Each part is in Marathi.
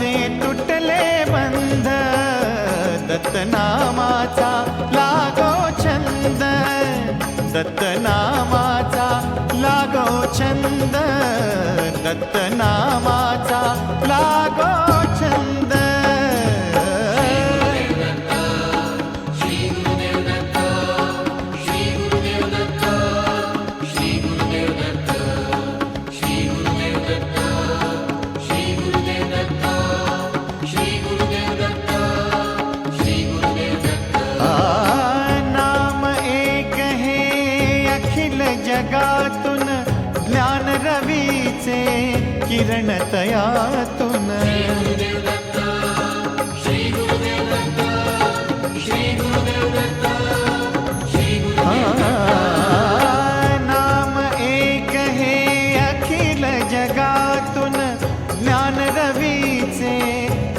माझे तुटले बंध दत्तनामाचा लागो छंद. दत्तनामाचा लागो छंद दत्तनामाचा लागो किरण तयातून नाम एक हे अखिल जगातून ज्ञान रवीचे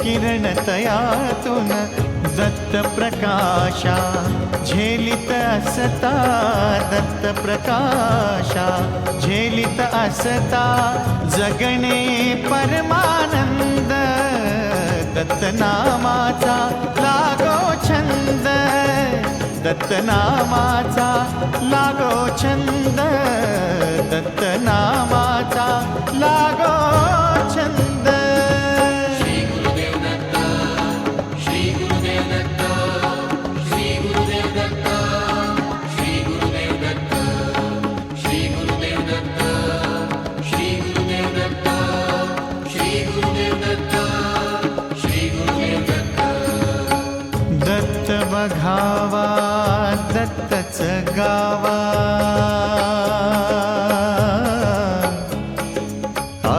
किरणतयातून दत्त प्रकाशा झेलित असता दत्त प्रकाशा झेलित असता जगणे परमानंद दत्त नामाचा लागो छंद दत्त नामाचा लागो छंद दत्त नामाचा लागो दत्त बघावा दत्तच गावा आ,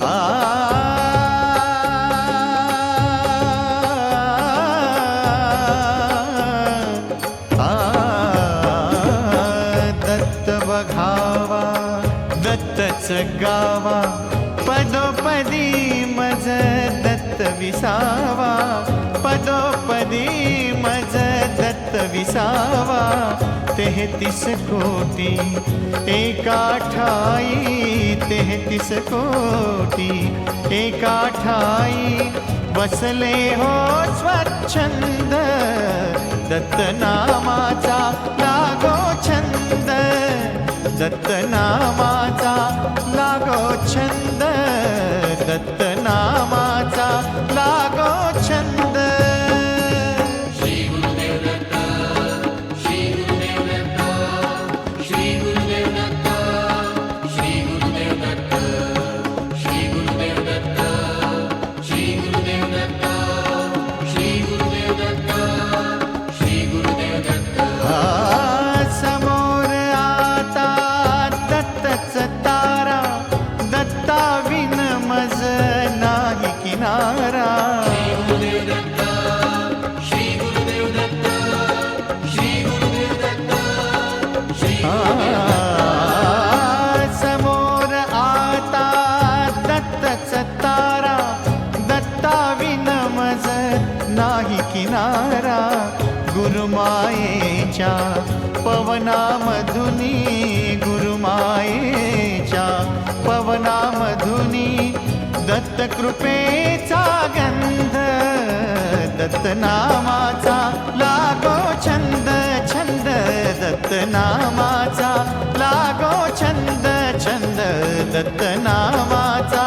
आ, आ, दत्त बघावा दत्तच गावा. विसावा पदोपदी मज दत्त विसावा. तेहतीस कोटी एका ठाई तेहतीस कोटी एका ठाई बसले हो स्वच्छंद दत्त नामाचा लागो छंद. दत्त नामा पवनामधुनी गुरुमायेच्या पवनामधुनी दत्तकृपेचा गंध दत्तनामाचा लागो छंद छंद दत्तनामाचा लागो छंद छंद दत्तनामाचा